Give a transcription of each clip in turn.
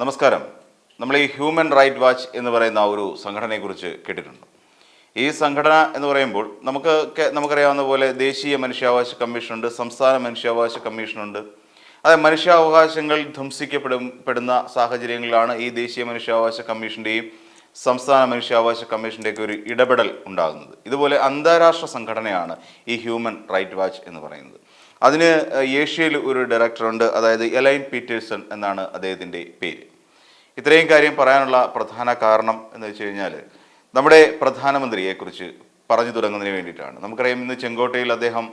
നമസ്കാരം. നമ്മൾ ഈ ഹ്യൂമൻ റൈറ്റ് വാച്ച് എന്ന് പറയുന്ന ഒരു സംഘടനയെക്കുറിച്ച് കേട്ടിട്ടുണ്ട്. ഈ സംഘടന എന്ന് പറയുമ്പോൾ നമുക്ക് നമുക്കറിയാവുന്ന പോലെ ദേശീയ മനുഷ്യാവകാശ കമ്മീഷനുണ്ട് സംസ്ഥാന മനുഷ്യാവകാശ കമ്മീഷനുണ്ട്. അതായത് മനുഷ്യാവകാശങ്ങൾ ധ്വംസിക്കപ്പെടും പെടുന്ന സാഹചര്യങ്ങളിലാണ് ഈ ദേശീയ മനുഷ്യാവകാശ കമ്മീഷന്റെയും സംസ്ഥാന മനുഷ്യാവകാശ കമ്മീഷന്റെയൊക്കെ ഒരു ഇടപെടൽ ഉണ്ടാകുന്നത്. ഇതുപോലെ അന്താരാഷ്ട്ര സംഘടനയാണ് ഈ ഹ്യൂമൻ റൈറ്റ് വാച്ച് എന്ന് പറയുന്നത്. അതിന് ഏഷ്യയിൽ ഒരു ഡയറക്ടറുണ്ട് അതായത് എലൈൻ പീറ്റേഴ്സൺ എന്നാണ് അദ്ദേഹത്തിന്റെ പേര്. ഇത്രയും കാര്യം പറയാനുള്ള പ്രധാന കാരണം എന്ന് വെച്ച് കഴിഞ്ഞാൽ നമ്മുടെ പ്രധാനമന്ത്രിയെക്കുറിച്ച് പറഞ്ഞു തുടങ്ങുന്നതിന് വേണ്ടിയിട്ടാണ്. നമുക്കറിയാം ഇന്ന് ചെങ്കോട്ടയിൽ അദ്ദേഹം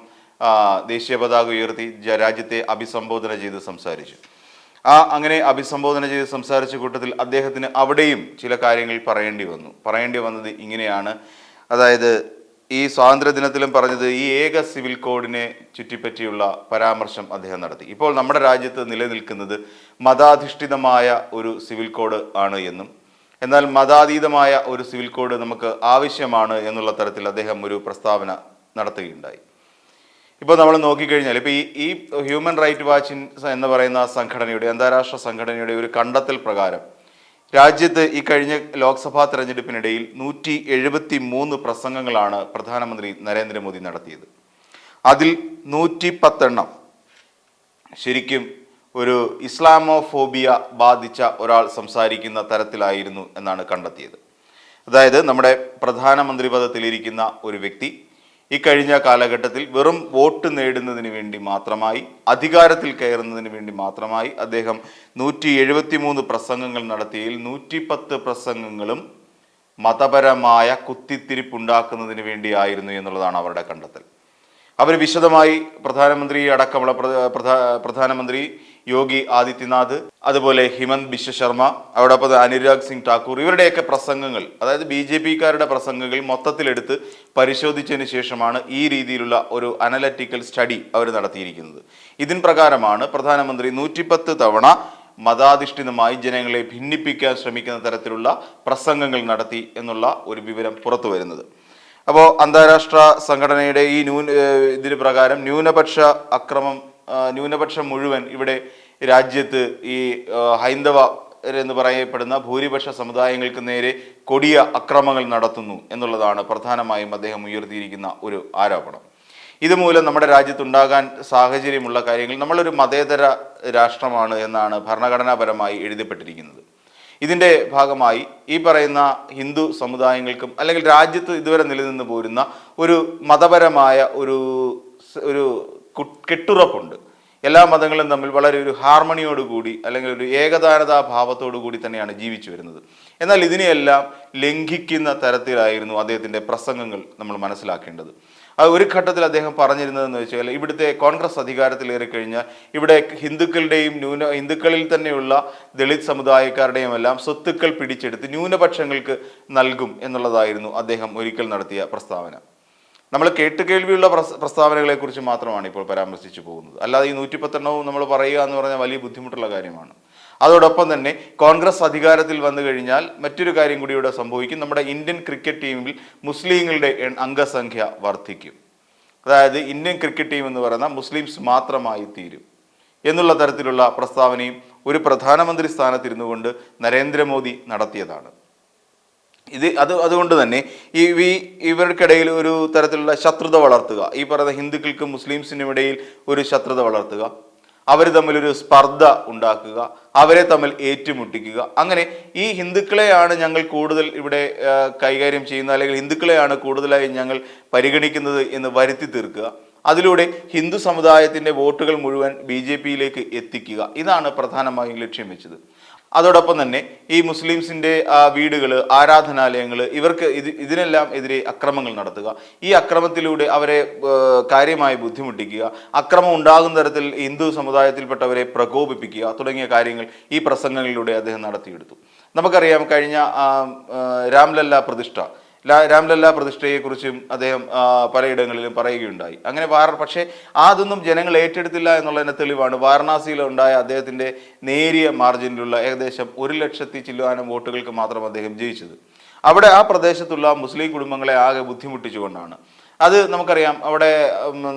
ദേശീയ പതാക ഉയർത്തി രാജ്യത്തെ അഭിസംബോധന ചെയ്ത് സംസാരിച്ചു. ആ അങ്ങനെ അഭിസംബോധന ചെയ്ത് സംസാരിച്ച കൂട്ടത്തിൽ അദ്ദേഹത്തിന് അവിടെയും ചില കാര്യങ്ങൾ പറയേണ്ടി വന്നു. പറയേണ്ടി വന്നത് ഇങ്ങനെയാണ്. അതായത് ഈ സ്വാതന്ത്ര്യ ദിനത്തിലും പറഞ്ഞത് ഈ ഏക സിവിൽ കോഡിനെ ചുറ്റിപ്പറ്റിയുള്ള പരാമർശം അദ്ദേഹം നടത്തി. ഇപ്പോൾ നമ്മുടെ രാജ്യത്ത് നിലനിൽക്കുന്നത് മതാധിഷ്ഠിതമായ ഒരു സിവിൽ കോഡ് ആണ് എന്നും എന്നാൽ മതാതീതമായ ഒരു സിവിൽ കോഡ് നമുക്ക് ആവശ്യമാണ് എന്നുള്ള തരത്തിൽ അദ്ദേഹം ഒരു പ്രസ്താവന നടത്തുകയുണ്ടായി. ഇപ്പോൾ നമ്മൾ നോക്കിക്കഴിഞ്ഞാൽ ഇപ്പോൾ ഈ ഈ ഹ്യൂമൻ റൈറ്റ് വാച്ചിൻ എന്ന് പറയുന്ന സംഘടനയുടെ അന്താരാഷ്ട്ര സംഘടനയുടെ ഒരു കണ്ടെത്തൽ പ്രകാരം രാജ്യത്ത് ഈ കഴിഞ്ഞ ലോക്സഭാ തെരഞ്ഞെടുപ്പിനിടയിൽ നൂറ്റി എഴുപത്തി മൂന്ന് പ്രസംഗങ്ങളാണ് പ്രധാനമന്ത്രി നരേന്ദ്രമോദി നടത്തിയത്. അതിൽ നൂറ്റി പത്തെണ്ണം ശരിക്കും ഒരു ഇസ്ലാമോഫോബിയ ബാധിച്ച ഒരാൾ സംസാരിക്കുന്ന തരത്തിലായിരുന്നു എന്നാണ് കണ്ടെത്തിയത്. അതായത് നമ്മുടെ പ്രധാനമന്ത്രി പദത്തിലിരിക്കുന്ന ഒരു വ്യക്തി ഇക്കഴിഞ്ഞ കാലഘട്ടത്തിൽ വെറും വോട്ട് നേടുന്നതിന് വേണ്ടി മാത്രമായി അധികാരത്തിൽ കയറുന്നതിന് വേണ്ടി മാത്രമായി അദ്ദേഹം നൂറ്റി എഴുപത്തി മൂന്ന് പ്രസംഗങ്ങൾ നടത്തിയതിൽ നൂറ്റിപ്പത്ത് പ്രസംഗങ്ങളും മതപരമായ കുത്തിത്തിരിപ്പുണ്ടാക്കുന്നതിന് വേണ്ടിയായിരുന്നു എന്നുള്ളതാണ് അവരുടെ കണ്ടെത്തൽ. അവർ വിശദമായി പ്രധാനമന്ത്രി അടക്കമുള്ള പ്രധാ- പ്രധാനമന്ത്രി യോഗി ആദിത്യനാഥ് അതുപോലെ ഹിമന്ത് ബിശ്വ ശർമ്മ അതോടൊപ്പം അനുരാഗ് സിംഗ് ഠാക്കൂർ ഇവരുടെയൊക്കെ പ്രസംഗങ്ങൾ അതായത് ബി ജെ പിക്കാരുടെ പ്രസംഗങ്ങൾ മൊത്തത്തിലെടുത്ത് പരിശോധിച്ചതിന് ശേഷമാണ് ഈ രീതിയിലുള്ള ഒരു അനലറ്റിക്കൽ സ്റ്റഡി അവർ നടത്തിയിരിക്കുന്നത്. ഇതിൻ പ്രകാരമാണ് പ്രധാനമന്ത്രി നൂറ്റിപ്പത്ത് തവണ മതാധിഷ്ഠിതമായി ജനങ്ങളെ ഭിന്നിപ്പിക്കാൻ ശ്രമിക്കുന്ന തരത്തിലുള്ള പ്രസംഗങ്ങൾ നടത്തി എന്നുള്ള ഒരു വിവരം പുറത്തു വരുന്നത് അപ്പോൾ അന്താരാഷ്ട്ര സംഘടനയുടെ ഈ ന്യൂന ഇതിന് പ്രകാരം ന്യൂനപക്ഷ അക്രമം ന്യൂനപക്ഷം മുഴുവൻ ഇവിടെ രാജ്യത്ത് ഈ ഹൈന്ദവ എന്ന് പറയപ്പെടുന്ന ഭൂരിപക്ഷ സമുദായങ്ങൾക്ക് നേരെ കൊടിയ അക്രമങ്ങൾ നടത്തുന്നു എന്നുള്ളതാണ് പ്രധാനമായും അദ്ദേഹം ഉയർത്തിയിരിക്കുന്ന ഒരു ആരോപണം. ഇതുമൂലം നമ്മുടെ രാജ്യത്തുണ്ടാകാൻ സാഹചര്യമുള്ള കാര്യങ്ങൾ നമ്മളൊരു മതേതര രാഷ്ട്രമാണ് എന്നാണ് ഭരണഘടനാപരമായി എഴുതപ്പെട്ടിരിക്കുന്നത്. ഇതിന്റെ ഭാഗമായി ഈ പറയുന്ന ഹിന്ദു സമുദായങ്ങൾക്കും അല്ലെങ്കിൽ രാജ്യത്ത് ഇതുവരെ നിലനിന്ന് പോരുന്ന ഒരു മതപരമായ ഒരു ഒരു കെട്ടുറപ്പുണ്ട്. എല്ലാ മതങ്ങളും തമ്മിൽ വളരെ ഒരു ഹാർമണിയോടുകൂടി അല്ലെങ്കിൽ ഒരു ഏകതാനതാ ഭാവത്തോടു കൂടി തന്നെയാണ് ജീവിച്ചു വരുന്നത്. എന്നാൽ ഇതിനെയെല്ലാം ലംഘിക്കുന്ന തരത്തിലായിരുന്നു അദ്ദേഹത്തിന്റെ പ്രസംഗങ്ങൾ നമ്മൾ മനസ്സിലാക്കേണ്ടത്. അത് ഒരു ഘട്ടത്തിൽ അദ്ദേഹം പറഞ്ഞിരുന്നതെന്ന് വെച്ചാൽ ഇവിടുത്തെ കോൺഗ്രസ് അധികാരത്തിലേറി കഴിഞ്ഞാൽ ഇവിടെ ഹിന്ദുക്കളുടെയും ന്യൂന ഹിന്ദുക്കളിൽ തന്നെയുള്ള ദളിത് സമുദായക്കാരുടെയും എല്ലാം സ്വത്തുക്കൾ പിടിച്ചെടുത്ത് ന്യൂനപക്ഷങ്ങൾക്ക് നൽകും എന്നുള്ളതായിരുന്നു അദ്ദേഹം ഒരിക്കൽ നടത്തിയ പ്രസ്താവന. നമ്മൾ കേട്ടുകേൾവിയുള്ള പ്രസ് പ്രസ്താവനകളെ കുറിച്ച് മാത്രമാണ് ഇപ്പോൾ പരാമർശിച്ചു പോകുന്നത്. അല്ലാതെ ഈ നൂറ്റിപ്പത്തെണ്ണവും നമ്മൾ പറയുക എന്ന് പറഞ്ഞാൽ വലിയ ബുദ്ധിമുട്ടുള്ള കാര്യമാണ്. അതോടൊപ്പം തന്നെ കോൺഗ്രസ് അധികാരത്തിൽ വന്നു കഴിഞ്ഞാൽ മറ്റൊരു കാര്യം കൂടി ഇവിടെ സംഭവിക്കും. നമ്മുടെ ഇന്ത്യൻ ക്രിക്കറ്റ് ടീമിൽ മുസ്ലിങ്ങളുടെ അംഗസംഖ്യ വർദ്ധിക്കും. അതായത് ഇന്ത്യൻ ക്രിക്കറ്റ് ടീം എന്ന് പറയുന്ന മുസ്ലിംസ് മാത്രമായി തീരും എന്നുള്ള തരത്തിലുള്ള പ്രസ്താവനയും ഒരു പ്രധാനമന്ത്രി സ്ഥാനത്തിരുന്നു കൊണ്ട് നരേന്ദ്രമോദി നടത്തിയതാണ്. ഇത് അത് അതുകൊണ്ട് തന്നെ ഈ- ഇവർക്കിടയിൽ ഒരു തരത്തിലുള്ള ശത്രുത വളർത്തുക ഈ പറയുന്ന ഹിന്ദുക്കൾക്കും മുസ്ലിംസിനും ഇടയിൽ ഒരു ശത്രുത വളർത്തുക അവർ തമ്മിലൊരു സ്പർദ്ധ ഉണ്ടാക്കുക അവരെ തമ്മിൽ ഏറ്റുമുട്ടിക്കുക. അങ്ങനെ ഈ ഹിന്ദുക്കളെയാണ് ഞങ്ങൾ കൂടുതൽ ഇവിടെ കൈകാര്യം ചെയ്യുന്നത് അല്ലെങ്കിൽ ഹിന്ദുക്കളെയാണ് കൂടുതലായി ഞങ്ങൾ പരിഗണിക്കുന്നത് എന്ന് വരുത്തി തീർക്കുക. അതിലൂടെ ഹിന്ദു സമുദായത്തിന്റെ വോട്ടുകൾ മുഴുവൻ ബി ജെ പിയിലേക്ക് എത്തിക്കുക. ഇതാണ് പ്രധാനമായും ലക്ഷ്യം വെച്ചത്. അതോടൊപ്പം തന്നെ ഈ മുസ്ലിംസിന്റെ വീടുകൾ ആരാധനാലയങ്ങൾ ഇവർക്ക് ഇത് ഇതിനെല്ലാം എതിരെ അക്രമങ്ങൾ നടത്തുക. ഈ അക്രമത്തിലൂടെ അവരെ കാര്യമായി ബുദ്ധിമുട്ടിക്കുക അക്രമം ഉണ്ടാകുന്ന തരത്തിൽ ഹിന്ദു സമുദായത്തിൽപ്പെട്ടവരെ പ്രകോപിപ്പിക്കുക തുടങ്ങിയ കാര്യങ്ങൾ ഈ പ്രസംഗങ്ങളിലൂടെ അദ്ദേഹം നടത്തിയെടുത്തു. നമുക്കറിയാം കഴിഞ്ഞ രാംലല്ല പ്രതിഷ്ഠ. രാംലല്ല പ്രതിഷ്ഠയെക്കുറിച്ചും അദ്ദേഹം പലയിടങ്ങളിലും പറയുകയുണ്ടായി. അങ്ങനെ വാർ പക്ഷേ അതൊന്നും ജനങ്ങൾ ഏറ്റെടുത്തില്ല എന്നുള്ളതിന്റെ തെളിവാണ്. വാരണാസിയിൽ ഉണ്ടായ അദ്ദേഹത്തിന്റെ നേരിയ മാർജിനിലുള്ള ഏകദേശം ഒരു ലക്ഷത്തി ചില്ലുവാനും വോട്ടുകൾക്ക് മാത്രം അദ്ദേഹം ജയിച്ചത്. അവിടെ ആ പ്രദേശത്തുള്ള മുസ്ലിം കുടുംബങ്ങളെ ആകെ ബുദ്ധിമുട്ടിച്ചുകൊണ്ടാണ്. അത് നമുക്കറിയാം അവിടെ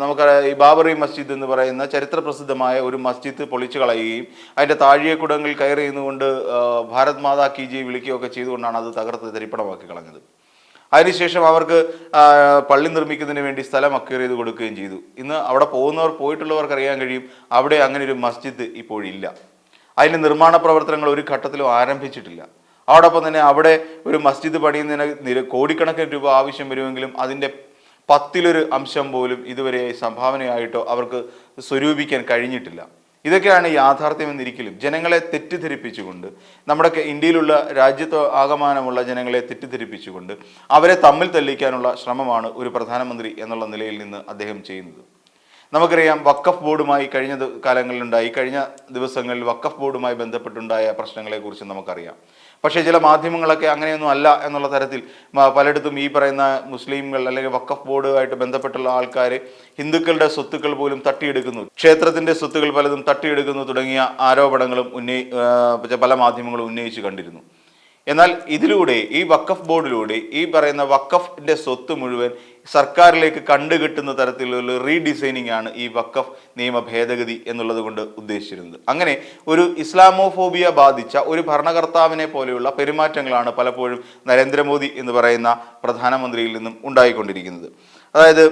നമുക്ക് ഈ ബാബറി മസ്ജിദ് എന്ന് പറയുന്ന ചരിത്ര പ്രസിദ്ധമായ ഒരു മസ്ജിദ് പൊളിച്ചു കളയുകയും അതിന്റെ താഴിയക്കുടങ്ങൾ കയറി നിന്നുകൊണ്ട് ഭാരത് മാതാ കി ജി വിളിക്കുകയൊക്കെ ചെയ്തുകൊണ്ടാണ് അത് തകർത്ത് തരിപ്പണമാക്കി കളഞ്ഞത്. അതിനുശേഷം അവർക്ക് പള്ളി നിർമ്മിക്കുന്നതിന് വേണ്ടി സ്ഥലം അക്വയർ ചെയ്ത് കൊടുക്കുകയും ചെയ്തു. ഇന്ന് അവിടെ പോകുന്നവർ പോയിട്ടുള്ളവർക്ക് അറിയാൻ കഴിയും അവിടെ അങ്ങനെ ഒരു മസ്ജിദ് ഇപ്പോഴില്ല. അതിന്റെ നിർമ്മാണ പ്രവർത്തനങ്ങൾ ഒരു ഘട്ടത്തിലും ആരംഭിച്ചിട്ടില്ല. അതോടൊപ്പം തന്നെ അവിടെ ഒരു മസ്ജിദ് പണിയുന്നതിന് കോടിക്കണക്കിന് രൂപ ആവശ്യം വരുമെങ്കിലും അതിന്റെ പത്തിലൊരു അംശം പോലും ഇതുവരെ സംഭാവനയായിട്ടോ അവർക്ക് സ്വരൂപിക്കാൻ കഴിഞ്ഞിട്ടില്ല. ഇതൊക്കെയാണ് യാഥാർത്ഥ്യം എന്നിരിക്കലും. ജനങ്ങളെ തെറ്റിദ്ധരിപ്പിച്ചുകൊണ്ട് നമ്മുടെ ഇന്ത്യയിലുള്ള രാജ്യത്ത് ആകമാനമുള്ള ജനങ്ങളെ തെറ്റിദ്ധരിപ്പിച്ചുകൊണ്ട് അവരെ തമ്മിൽ തല്ലിക്കാനുള്ള ശ്രമമാണ് ഒരു പ്രധാനമന്ത്രി എന്നുള്ള നിലയിൽ നിന്ന് അദ്ദേഹം ചെയ്യുന്നത്. നമുക്കറിയാം വക്കഫ് ബോർഡുമായി കഴിഞ്ഞ കാലങ്ങളിലുണ്ടായി. കഴിഞ്ഞ ദിവസങ്ങളിൽ വക്കഫ് ബോർഡുമായി ബന്ധപ്പെട്ടുണ്ടായ പ്രശ്നങ്ങളെക്കുറിച്ച് നമുക്കറിയാം. പക്ഷേ ചില മാധ്യമങ്ങളൊക്കെ അങ്ങനെയൊന്നും അല്ല എന്നുള്ള തരത്തിൽ പലയിടത്തും ഈ പറയുന്ന മുസ്ലിംകൾ അല്ലെങ്കിൽ വക്കഫ് ബോർഡുമായിട്ട് ബന്ധപ്പെട്ടുള്ള ആൾക്കാർ ഹിന്ദുക്കളുടെ സ്വത്തുക്കൾ പോലും തട്ടിയെടുക്കുന്നു. ക്ഷേത്രത്തിന്റെ സ്വത്തുക്കൾ പലതും തട്ടിയെടുക്കുന്നു തുടങ്ങിയ ആരോപണങ്ങളും ഉന്നയി പല മാധ്യമങ്ങളും ഉന്നയിച്ചു കണ്ടിരുന്നു. എന്നാൽ ഇതിലൂടെ ഈ വക്കഫ് ബോർഡിലൂടെ ഈ പറയുന്ന വക്കഫിന്റെ സ്വത്ത് മുഴുവൻ സർക്കാരിലേക്ക് കണ്ടുകിട്ടുന്ന തരത്തിലുള്ള റീഡിസൈനിങ് ആണ് ഈ വക്കഫ് നിയമ ഭേദഗതി എന്നുള്ളത് കൊണ്ട് ഉദ്ദേശിച്ചിരുന്നത്. അങ്ങനെ ഒരു ഇസ്ലാമോഫോബിയ ബാധിച്ച ഒരു ഭരണകർത്താവിനെ പോലെയുള്ള പെരുമാറ്റങ്ങളാണ് പലപ്പോഴും നരേന്ദ്രമോദി എന്ന് പറയുന്ന പ്രധാനമന്ത്രിയിൽ നിന്നും ഉണ്ടായിക്കൊണ്ടിരിക്കുന്നത്. അതായത്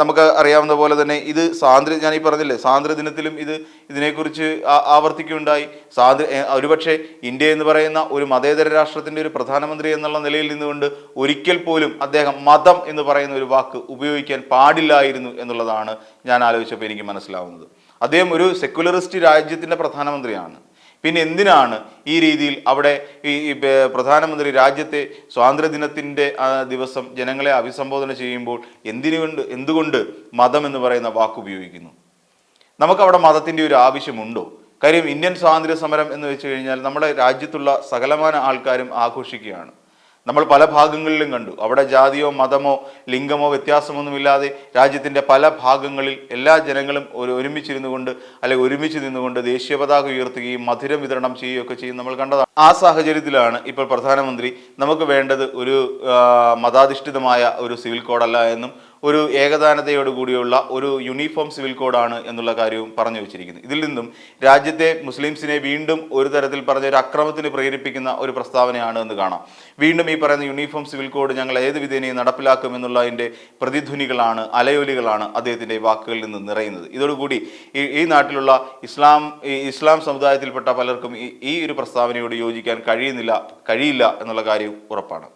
നമുക്ക് അറിയാവുന്ന പോലെ തന്നെ ഇത് സ്വാതന്ത്ര്യ ഞാൻ ഈ പറഞ്ഞില്ലേ സ്വാതന്ത്ര്യ ദിനത്തിലും ഇത് ഇതിനെക്കുറിച്ച് ആവർത്തിക്കുകയുണ്ടായി. സ്വാതന്ത്ര്യ ഒരുപക്ഷെ ഇന്ത്യ എന്ന് പറയുന്ന ഒരു മതേതര രാഷ്ട്രത്തിന്റെ ഒരു പ്രധാനമന്ത്രി എന്നുള്ള നിലയിൽ നിന്നുകൊണ്ട് ഒരിക്കൽ പോലും അദ്ദേഹം മതം എന്ന് പറയുന്ന ഒരു വാക്ക് ഉപയോഗിക്കാൻ പാടില്ലായിരുന്നു എന്നുള്ളതാണ് ഞാൻ ആലോചിച്ചപ്പോൾ എനിക്ക് മനസ്സിലാവുന്നത്. അദ്ദേഹം ഒരു സെക്യുലറിസ്റ്റ് രാജ്യത്തിന്റെ പ്രധാനമന്ത്രിയാണ്. പിന്നെ എന്തിനാണ് ഈ രീതിയിൽ അവിടെ ഈ പ്രധാനമന്ത്രി രാജ്യത്തെ സ്വാതന്ത്ര്യദിനത്തിന്റെ ദിവസം ജനങ്ങളെ അഭിസംബോധന ചെയ്യുമ്പോൾ എന്തിനുകൊണ്ട് എന്തുകൊണ്ട് മതം എന്ന് പറയുന്ന വാക്ക് ഉപയോഗിക്കുന്നു? നമുക്കവിടെ മതത്തിന്റെ ഒരു ആവശ്യമുണ്ടോ? കാര്യം ഇന്ത്യൻ സ്വാതന്ത്ര്യ സമരം എന്ന് വെച്ച് കഴിഞ്ഞാൽ നമ്മുടെ രാജ്യത്തുള്ള സകലമാന ആൾക്കാരും ആഘോഷിക്കുകയാണ്. നമ്മൾ പല ഭാഗങ്ങളിലും കണ്ടു. അവിടെ ജാതിയോ മതമോ ലിംഗമോ വ്യത്യാസമൊന്നുമില്ലാതെ രാജ്യത്തിന്റെ പല ഭാഗങ്ങളിൽ എല്ലാ ജനങ്ങളും ഒരു ഒരുമിച്ചിരുന്നു കൊണ്ട് അല്ലെങ്കിൽ ഒരുമിച്ച് നിന്നുകൊണ്ട് ദേശീയ പതാക ഉയർത്തുകയും മധുരം വിതരണം ചെയ്യുകയൊക്കെ ചെയ്യും നമ്മൾ കണ്ടതാണ്. ആ സാഹചര്യത്തിലാണ് ഇപ്പോൾ പ്രധാനമന്ത്രി നമുക്ക് വേണ്ടത് ഒരു മതാധിഷ്ഠിതമായ ഒരു സിവിൽ കോഡല്ല എന്നും ഒരു ഏകദാനതയോട് കൂടിയുള്ള ഒരു യൂണിഫോം സിവിൽ കോഡാണ് എന്നുള്ള കാര്യവും പറഞ്ഞു വെച്ചിരിക്കുന്നത് ഇതിൽ നിന്നും രാജ്യത്തെ മുസ്ലിംസിനെ വീണ്ടും ഒരു തരത്തിൽ പറഞ്ഞ ഒരു അക്രമത്തിന് പ്രേരിപ്പിക്കുന്ന ഒരു പ്രസ്താവനയാണ് എന്ന് കാണാം. വീണ്ടും ഈ പറയുന്ന യൂണിഫോം സിവിൽ കോഡ് ഞങ്ങൾ ഏത് വിധേനയും നടപ്പിലാക്കും എന്നുള്ളതിന്റെ പ്രതിധ്വനികളാണ് അലയൊലികളാണ് അദ്ദേഹത്തിന്റെ വാക്കുകളിൽ നിന്ന് നിറയുന്നത്. ഇതോടുകൂടി ഈ ഈ നാട്ടിലുള്ള ഇസ്ലാം ഇസ്ലാം സമുദായത്തിൽപ്പെട്ട പലർക്കും ഈ ഒരു പ്രസ്താവനയോട് യോജിക്കാൻ കഴിയുന്നില്ല കഴിയില്ല എന്നുള്ള കാര്യം ഉറപ്പാണ്.